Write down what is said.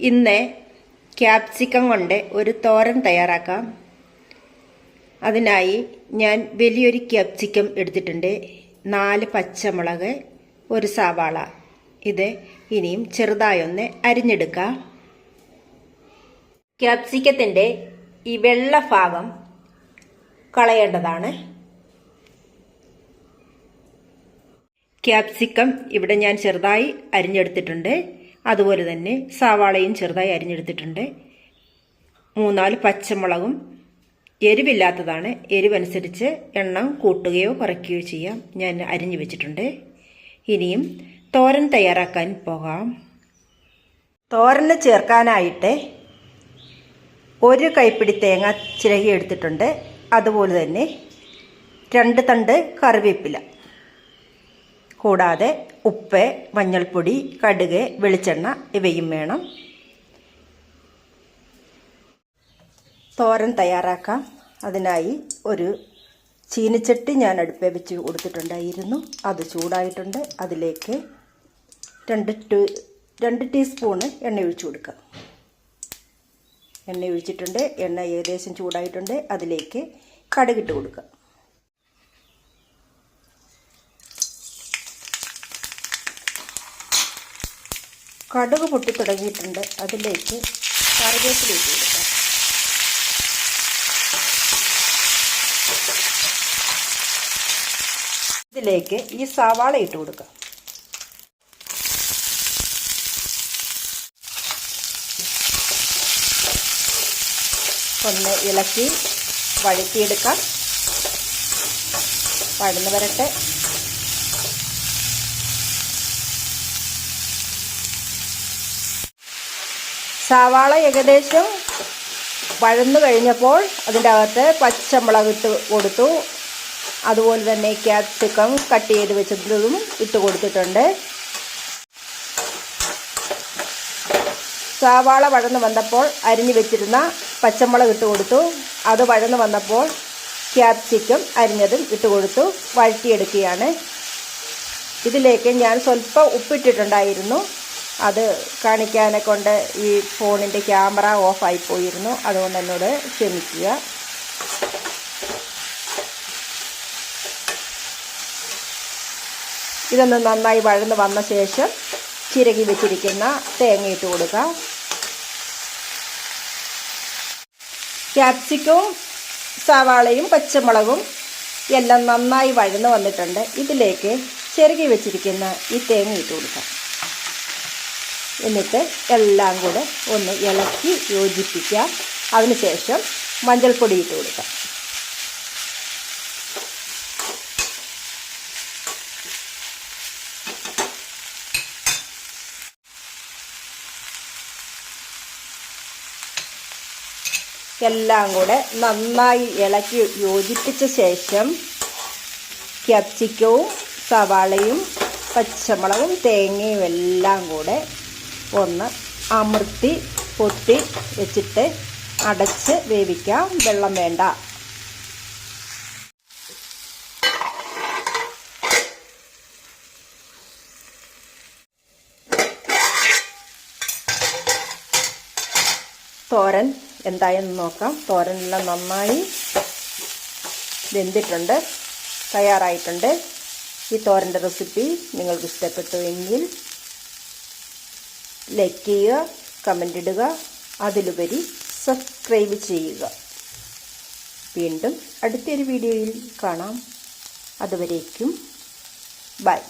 ഇന്ന് ക്യാപ്സിക്കം കൊണ്ട് ഒരു തോരൻ തയ്യാറാക്കാം. അതിനായി ഞാൻ വലിയൊരു ക്യാപ്സിക്കം എടുത്തിട്ടുണ്ട്. നാല് പച്ചമുളക് ഒരു സവാള. ഇത് ഇനിയും ചെറുതായൊന്ന് അരിഞ്ഞെടുക്കാം. ക്യാപ്സിക്കത്തിന്റെ ഈ വെള്ള ഭാഗം കളയേണ്ടതാണ്. ക്യാപ്സിക്കം ഇവിടെ ഞാൻ ചെറുതായി അരിഞ്ഞെടുത്തിട്ടുണ്ട്. അതുപോലെ തന്നെ സവാളയും ചെറുതായി അരിഞ്ഞെടുത്തിട്ടുണ്ട്. മൂന്നാൽ പച്ചമുളകും. എരിവില്ലാത്തതാണ്. എരിവനുസരിച്ച് എണ്ണം കൂട്ടുകയോ കുറയ്ക്കുകയോ ചെയ്യാം. ഞാൻ അരിഞ്ഞു വെച്ചിട്ടുണ്ട്. ഇനിയും തോരൻ തയ്യാറാക്കാൻ പോകാം. തോരന് ചേർക്കാനായിട്ട് ഒരു കൈപ്പിടി തേങ്ങ ചിരകി എടുത്തിട്ടുണ്ട്. അതുപോലെ തന്നെ രണ്ട് തണ്ട് കറിവേപ്പില. കൂടാതെ ഉപ്പ് മഞ്ഞൾപ്പൊടി കടുക് വെളിച്ചെണ്ണ ഇവയും വേണം. തോരൻ തയ്യാറാക്കാം. അതിനായി ഒരു ചീനിച്ചട്ടി ഞാൻ അടുപ്പേ വെച്ച് കൊടുത്തിട്ടുണ്ടായിരുന്നു. അത് ചൂടായിട്ടുണ്ട്. അതിലേക്ക് രണ്ട് ടു രണ്ട് ടീസ്പൂണ് എണ്ണ ഒഴിച്ചു കൊടുക്കാം. എണ്ണ ഒഴിച്ചിട്ടുണ്ട്. എണ്ണ ഏകദേശം ചൂടായിട്ടുണ്ട്. അതിലേക്ക് കടുകിട്ട് കൊടുക്കാം. കടുക് പൊട്ടി തുടങ്ങിയിട്ടുണ്ട്. അതിലേക്ക് കറിവേപ്പിലേക്ക് കൊടുക്കാം. ഇതിലേക്ക് ഈ സവാള ഇട്ട് കൊടുക്കാം. ഒന്ന് ഇളക്കി വഴറ്റിയെടുക്കാം. വഴന്ന് വരട്ടെ. സവാള ഏകദേശം വഴന്നു കഴിഞ്ഞപ്പോൾ അതിന്റെ അകത്ത് പച്ചമുളക് ഇട്ട് കൊടുത്തു. അതുപോലെ തന്നെ ക്യാപ്സിക്കം കട്ട് ചെയ്ത് വെച്ചതും ഇട്ട് കൊടുത്തിട്ടുണ്ട്. സവാള വഴന്ന് വന്നപ്പോൾ അരിഞ്ഞു വെച്ചിരുന്ന പച്ചമുളക് ഇട്ട് കൊടുത്തു. അത് വഴന്ന് വന്നപ്പോൾ ക്യാപ്സിക്കം അരിഞ്ഞതും ഇട്ട് കൊടുത്തു. വഴറ്റിയെടുക്കുകയാണ്. ഇതിലേക്ക് ഞാൻ സ്വല്പം ഉപ്പിട്ടിട്ടുണ്ടായിരുന്നു. അത് കാണിക്കാനെ കൊണ്ട് ഈ ഫോണിന്റെ ക്യാമറ ഓഫായി പോയിരുന്നു. അതുകൊണ്ട് എന്നോട് ക്ഷമിക്കുക. ഇതൊന്ന് നന്നായി വഴന്ന് വന്ന ശേഷം ചിരകി വെച്ചിരിക്കുന്ന തേങ്ങ ഇട്ട് കൊടുക്കാം. ക്യാപ്സിക്കവും സവാളയും പച്ചമുളകും എല്ലാം നന്നായി വഴന്ന് വന്നിട്ടുണ്ട്. ഇതിലേക്ക് ചിരകി വെച്ചിരിക്കുന്ന ഈ തേങ്ങ ഇട്ട് കൊടുക്കാം. എന്നിട്ട് എല്ലാം കൂടെ ഒന്ന് ഇളക്കി യോജിപ്പിക്കാം അതിനുശേഷം മഞ്ഞൾപ്പൊടി ഇട്ട് കൊടുക്കാം. എല്ലാം കൂടെ നന്നായി ഇളക്കി യോജിപ്പിച്ച ശേഷം ക്യാപ്സിക്കവും സവാളയും പച്ചമുളകും തേങ്ങയും എല്ലാം കൂടെ ഒന്ന് അമർത്തി പൊത്തി വെച്ചിട്ട് അടച്ച് വേവിക്കാം. വെള്ളം വേണ്ട. തോരൻ എന്തായെന്ന് നോക്കാം. തോരനെല്ലാം നന്നായി വെന്തിട്ടുണ്ട് തയ്യാറായിട്ടുണ്ട്. ഈ തോരന്റെ റെസിപ്പി നിങ്ങൾക്ക് ഇഷ്ടപ്പെട്ടുവെങ്കിൽ ലൈക്ക് ചെയ്യുക കമന്റ് ഇടുക അതിലുപരി സബ്സ്ക്രൈബ് ചെയ്യുക. വീണ്ടും അടുത്തൊരു വീഡിയോയിൽ കാണാം. അതുവരേക്കും ബൈ